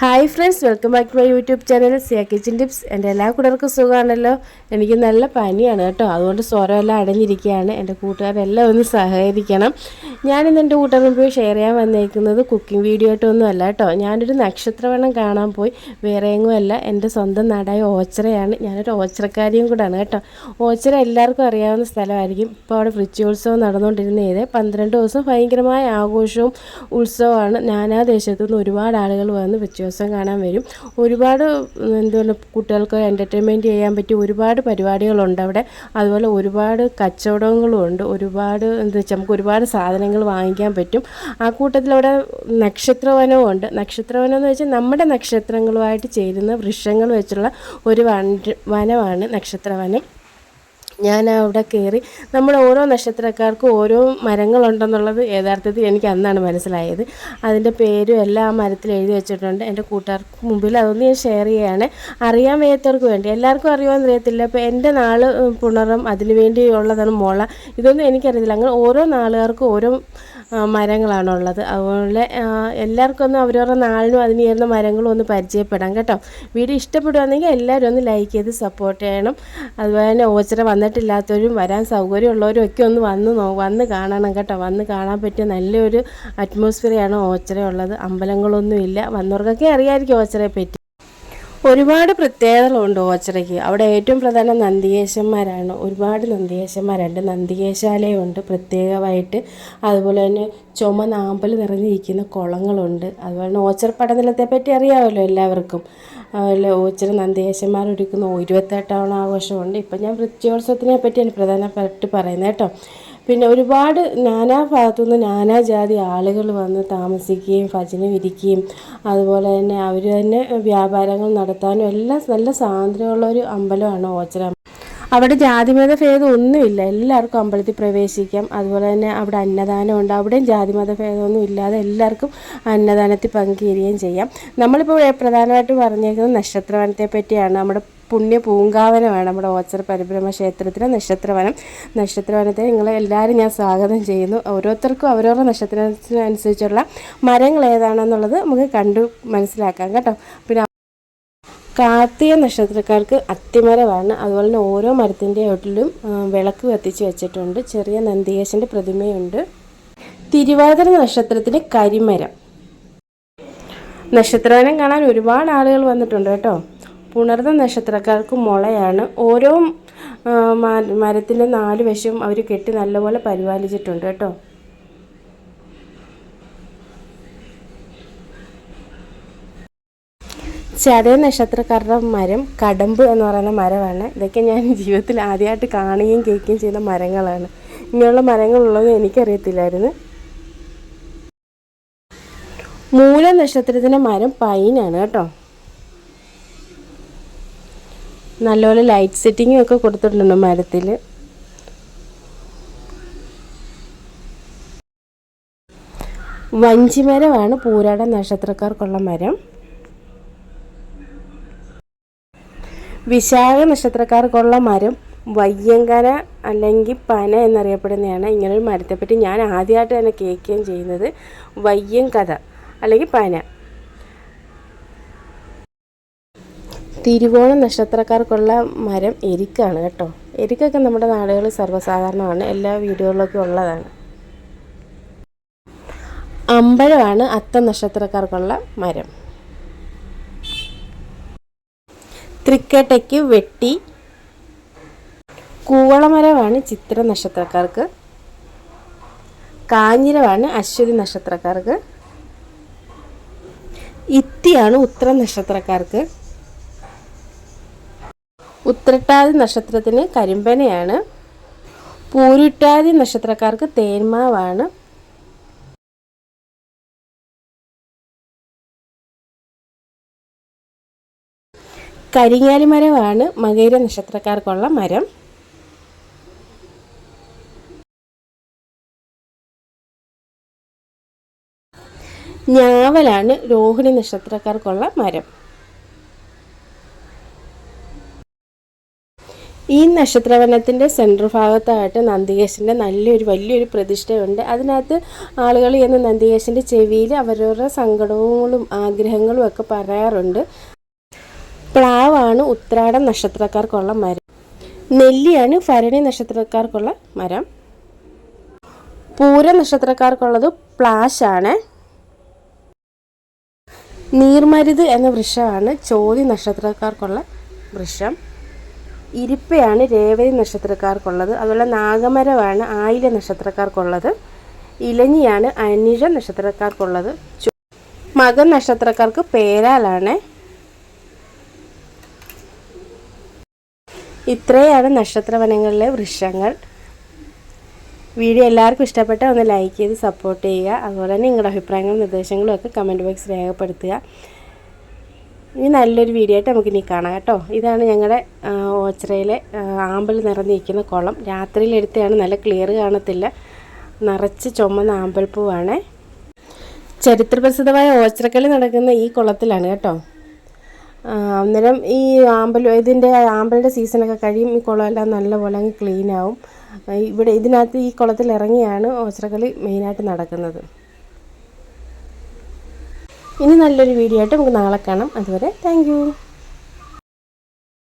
Hi friends welcome back to my YouTube channel Siya kitchen tips എന്റെ എല്ലാ കൂട്ടർക്കും സുഖമാണല്ലോ. എനിക്ക് നല്ല പനിയാണ് കേട്ടോ. അതുകൊണ്ട് സ്വരമെല്ലാം അടഞ്ഞിരിക്കുകയാണ്. എന്റെ കൂട്ടുകാരെല്ലാം ഒന്ന് സഹകരിക്കണം. ഞാനിന്ന് എന്റെ കൂട്ടുകാരും പോയി ഷെയർ ചെയ്യാൻ വന്നേക്കുന്നത് കുക്കിംഗ് വീഡിയോ ആയിട്ടൊന്നും അല്ല കേട്ടോ. ഞാനൊരു നക്ഷത്രവണ്ണം കാണാൻ പോയി. വേറെ എങ്ങുമല്ല എന്റെ സ്വന്തം നാടായ ഓച്ചറയാണ്. ഞാനൊരു ഓച്ചറക്കാരിയും കൂടാണ് കേട്ടോ. ഓച്ചറ എല്ലാവർക്കും അറിയാവുന്ന സ്ഥലമായിരിക്കും. ഇപ്പോൾ അവിടെ വൃശ്ചോത്സവം നടന്നുകൊണ്ടിരുന്നത് പന്ത്രണ്ട് ദിവസം ഭയങ്കരമായ ആഘോഷവും ഉത്സവമാണ്. നാനാദേശത്തു നിന്ന് ഒരുപാട് ആളുകൾ വന്ന് വൃശ്ചോത്സവം കാണാൻ വരും. ഒരുപാട് എന്തുപോലെ കുട്ടികൾക്ക് എന്റർടൈൻമെന്റ് ചെയ്യാൻ പറ്റിയ ഒരുപാട് പരിപാടികളുണ്ട് അവിടെ. അതുപോലെ ഒരുപാട് കച്ചവടങ്ങളും ഉണ്ട്. ഒരുപാട് എന്താ വെച്ചാൽ നമുക്ക് ഒരുപാട് സാധനങ്ങൾ വാങ്ങിക്കാൻ പറ്റും. ആ കൂട്ടത്തിൽ അവിടെ നക്ഷത്രവനവും ഉണ്ട്. നക്ഷത്രവനം എന്ന് വെച്ചാൽ നമ്മുടെ നക്ഷത്രങ്ങളുമായിട്ട് ചേരുന്ന വൃക്ഷങ്ങൾ വെച്ചുള്ള ഒരു വന വനമാണ് നക്ഷത്രവനം. ഞാൻ അവിടെ കയറി നമ്മൾ ഓരോ നക്ഷത്രക്കാർക്കും ഓരോ മരങ്ങളുണ്ടെന്നുള്ളത് യഥാർത്ഥത്തിൽ എനിക്ക് അന്നാണ് മനസ്സിലായത്. അതിന്റെ പേരും എല്ലാം ആ മരത്തിൽ എഴുതി വെച്ചിട്ടുണ്ട്. എന്റെ കൂട്ടുകാർക്ക് മുമ്പിൽ അതൊന്ന് ഞാൻ ഷെയർ ചെയ്യുകയാണ് അറിയാൻ വയ്യാത്തവർക്ക് വേണ്ടി. എല്ലാവർക്കും അറിയുമെന്ന് അറിയത്തില്ല. ഇപ്പോൾ എന്റെ നാൾ പുണറും അതിന് വേണ്ടിയുള്ളതാണ് മുള. ഇതൊന്നും എനിക്കറിയത്തില്ല. അങ്ങനെ ഓരോ നാളുകാർക്കും ഓരോ മരങ്ങളാണുള്ളത്. അതുപോലെ എല്ലാവർക്കൊന്നും അവരവരുടെ നാളിനും അതിന് ചേരുന്ന മരങ്ങളും ഒന്ന് പരിചയപ്പെടാം കേട്ടോ. വീഡിയോ ഇഷ്ടപ്പെടുകയാണെങ്കിൽ എല്ലാവരും ഒന്ന് ലൈക്ക് ചെയ്ത് സപ്പോർട്ട് ചെയ്യണം. അതുപോലെ തന്നെ ഓച്ചറ വന്നിട്ടില്ലാത്തവരും വരാൻ സൗകര്യമുള്ളവരും ഒക്കെ ഒന്ന് വന്ന് നോ വന്ന് കാണണം കേട്ടോ. വന്ന് കാണാൻ പറ്റിയ നല്ലൊരു അറ്റ്മോസ്ഫിയറാണ് ഓച്ചറ ഉള്ളത് അമ്പലങ്ങളൊന്നും ഇല്ല വന്നവർക്കൊക്കെ അറിയാമായിരിക്കും ഓച്ചറയെ പറ്റി. ഒരുപാട് പ്രത്യേകതകളുണ്ട് ഓച്ചറയ്ക്ക്. അവിടെ ഏറ്റവും പ്രധാനം നന്ദികേശന്മാരാണ്. ഒരുപാട് നന്ദികേശന്മാരുണ്ട്. നന്ദികേശാലയമുണ്ട് പ്രത്യേകമായിട്ട്. അതുപോലെ തന്നെ ചുമ നാമ്പൽ നിറഞ്ഞിരിക്കുന്ന കുളങ്ങളുണ്ട്. അതുപോലെ തന്നെ ഓച്ചറ പടനിലത്തെ പറ്റി അറിയാമല്ലോ എല്ലാവർക്കും. അതുപോലെ ഓച്ചിറ നന്ദികേശന്മാർ ഒരുക്കുന്ന ഇരുപത്തെട്ടാം ആഘോഷമുണ്ട്. ഇപ്പം ഞാൻ വൃത്യോത്സവത്തിനെ പറ്റിയാണ് പ്രധാനപ്പെട്ട് പറയുന്നത് കേട്ടോ. പിന്നെ ഒരുപാട് നാനാ ഭാഗത്തുനിന്ന് നാനാ ജാതി ആളുകൾ വന്ന് താമസിക്കുകയും ഭജന വിരിക്കുകയും അതുപോലെ തന്നെ അവർ തന്നെ വ്യാപാരങ്ങൾ നടത്താനും എല്ലാം നല്ല സ്വാതന്ത്ര്യമുള്ള ഒരു അമ്പലമാണ് ഓച്ചിറ അവിടെ ജാതിമത ഭേദം ഒന്നുമില്ല. എല്ലാവർക്കും അമ്പലത്തിൽ പ്രവേശിക്കാം. അതുപോലെ തന്നെ അവിടെ അന്നദാനം അന്നദാനമുണ്ട്. അവിടെയും ജാതിമത ഭേദമൊന്നും ഇല്ലാതെ എല്ലാവർക്കും അന്നദാനത്തിൽ പങ്കുചേരുകയും ചെയ്യാം. നമ്മളിപ്പോൾ പ്രധാനമായിട്ട് പറഞ്ഞേക്കുന്നത് നക്ഷത്രവനത്തെ പറ്റിയാണ്. നമ്മുടെ പുണ്യ പൂങ്കാവനമാണ് നമ്മുടെ ഓച്ചർ പരിഭ്രമ ക്ഷേത്രത്തിലെ നക്ഷത്രവനം. നക്ഷത്രവനത്തെ നിങ്ങളെ എല്ലാവരും ഞാൻ സ്വാഗതം ചെയ്യുന്നു. ഓരോരുത്തർക്കും അവരവരുടെ നക്ഷത്രത്തിനനുസരിച്ചുള്ള മരങ്ങൾ ഏതാണെന്നുള്ളത് നമുക്ക് കണ്ടു മനസ്സിലാക്കാം കേട്ടോ. പിന്നെ കാർത്തിക നക്ഷത്രക്കാർക്ക് അത്തിമരമാണ്. അതുപോലെ തന്നെ ഓരോ മരത്തിന്റെ ചുവട്ടിലും വിളക്ക് കത്തിച്ച് വെച്ചിട്ടുണ്ട്. ചെറിയ നന്ദികേശന്റെ പ്രതിമയുണ്ട്. തിരുവാതിര നക്ഷത്രത്തിന് കരിമരം. നക്ഷത്രവനം കാണാൻ ഒരുപാട് ആളുകൾ വന്നിട്ടുണ്ട് കേട്ടോ. പുണർന്ന നക്ഷത്രക്കാർക്ക് മുളയാണ്. ഓരോ മരത്തിന്റെ നാല് വശവും അവർ കെട്ടി നല്ലപോലെ പരിപാലിച്ചിട്ടുണ്ട് കേട്ടോ. ചതയ നക്ഷത്രക്കാരുടെ മരം കടമ്പ് എന്ന് പറയുന്ന മരമാണ്. ഇതൊക്കെ ഞാൻ ജീവിതത്തിൽ ആദ്യമായിട്ട് കാണുകയും കേൾക്കുകയും ചെയ്യുന്ന മരങ്ങളാണ്. ഇങ്ങനെയുള്ള മരങ്ങളുള്ളത് എനിക്കറിയത്തില്ലായിരുന്നു. മൂല നക്ഷത്രത്തിന്റെ മരം പൈനാണ് കേട്ടോ. നല്ലപോലെ ലൈറ്റ് സെറ്റിങ്ങും ഒക്കെ കൊടുത്തിട്ടുണ്ട് മരത്തിൽ വഞ്ചിമരമാണ് പൂരാട നക്ഷത്രക്കാർക്കുള്ള മരം. വിശാഖ നക്ഷത്രക്കാർക്കുള്ള മരം വയ്യങ്കര അല്ലെങ്കിൽ പന എന്നറിയപ്പെടുന്നതാണ് ഇങ്ങനൊരു മരത്തെപ്പറ്റി ഞാൻ ആദ്യമായിട്ട് തന്നെ കേൾക്കുകയും ചെയ്യുന്നത് വയ്യങ്കഥ അല്ലെങ്കിൽ പന. തിരുവോണ നക്ഷത്രക്കാർക്കുള്ള മരം എരിക്കാണ് കേട്ടോ. എരിക്കൊക്കെ നമ്മുടെ നാടുകളിൽ സർവസാധാരണമാണ്. എല്ലാ വീടുകളിലൊക്കെ ഉള്ളതാണ്. അമ്പഴമാണ് അത്ത നക്ഷത്രക്കാർക്കുള്ള മരം. തൃക്കേട്ടയ്ക്ക് വെട്ടി കൂവളമരമാണ് ചിത്ര നക്ഷത്രക്കാർക്ക്. കാഞ്ഞിരമാണ് അശ്വതി നക്ഷത്രക്കാർക്ക്. ഇത്തിയാണ് ഉത്തര നക്ഷത്രക്കാർക്ക്. ഉത്രട്ടാതി നക്ഷത്രത്തിന് കരിമ്പനയാണ്. പൂരിട്ടാതി നക്ഷത്രക്കാർക്ക് തേന്മാവാണ്. കരിങ്ങാലി മരമാണ് മകൈര നക്ഷത്രക്കാർക്കുള്ള മരം. ഞാവലാണ് രോഹിണി നക്ഷത്രക്കാർക്കുള്ള മരം. ഈ നക്ഷത്രവനത്തിന്റെ സെൻട്രൽ ഭാഗത്തായിട്ട് നന്ദികേശന്റെ നല്ലൊരു വലിയൊരു പ്രതിഷ്ഠയുണ്ട്. അതിനകത്ത് ആളുകൾ എന്ന് നന്ദികേശന്റെ ചെവിയിൽ അവരവരുടെ സങ്കടങ്ങളും ആഗ്രഹങ്ങളും ഒക്കെ പറയാറുണ്ട്. പ്ലാവാണ് ഉത്രാടം നക്ഷത്രക്കാർക്കുള്ള മരം. നെല്ലിയാണ് ഭരണി നക്ഷത്രക്കാർക്കുള്ള മരം. പൂര നക്ഷത്രക്കാർക്കുള്ളത് പ്ലാശാണ്. നീർമരുത് എന്ന വൃക്ഷമാണ് ചോതി നക്ഷത്രക്കാർക്കുള്ള വൃക്ഷം ഇരിപ്പയാണ് രേവതി നക്ഷത്രക്കാർക്കുള്ളത്. അതുപോലെ നാഗമരമാണ് ആയില നക്ഷത്രക്കാർക്കുള്ളത്. ഇലഞ്ഞിയാണ് അനിഴ നക്ഷത്രക്കാർക്കുള്ളത്. മകം മകൻ നക്ഷത്രക്കാർക്ക് പേരാലാണ്. ഇത്രയാണ് നക്ഷത്രവനങ്ങളിലെ വൃക്ഷങ്ങൾ. വീഡിയോ എല്ലാവർക്കും ഇഷ്ടപ്പെട്ട ഒന്ന് ലൈക്ക് ചെയ്ത് സപ്പോർട്ട് ചെയ്യുക. അതുപോലെ തന്നെ നിങ്ങളുടെ അഭിപ്രായങ്ങളും നിർദ്ദേശങ്ങളും ഒക്കെ കമന്റ് ബോക്സ് രേഖപ്പെടുത്തുക. ഇനി നല്ലൊരു വീഡിയോ ആയിട്ട് നമുക്ക് ഇനി കാണാം കേട്ടോ. ഇതാണ് ഞങ്ങളുടെ ഓച്ചിറയിലെ ആമ്പൽ നിറഞ്ഞിരിക്കുന്ന കുളം. രാത്രിയിൽ എടുത്തതാണ് നല്ല ക്ലിയർ കാണത്തില്ല. നിറച്ച് ചുമന്ന ആമ്പൽപ്പൂവാണ് ചരിത്രപ്രസിദ്ധമായ ഓച്ചിറക്കളി നടക്കുന്ന ഈ കുളത്തിലാണ് കേട്ടോ. അന്നേരം ഈ ആമ്പൽ ഇതിന്റെ ആമ്പലിന്റെ സീസണൊക്കെ കഴിയും. ഈ കുളമെല്ലാം നല്ലപോലെ അങ്ങ് ക്ലീൻ ആവും. ഇവിടെ ഇതിനകത്ത് ഈ കുളത്തിൽ ഇറങ്ങിയാണ് ഓച്ചിറക്കളി മെയിനായിട്ട് നടക്കുന്നത്. ഇനി നല്ലൊരു വീഡിയോ ആയിട്ട് നമുക്ക് നാളെ കാണാം. അതുവരെ താങ്ക്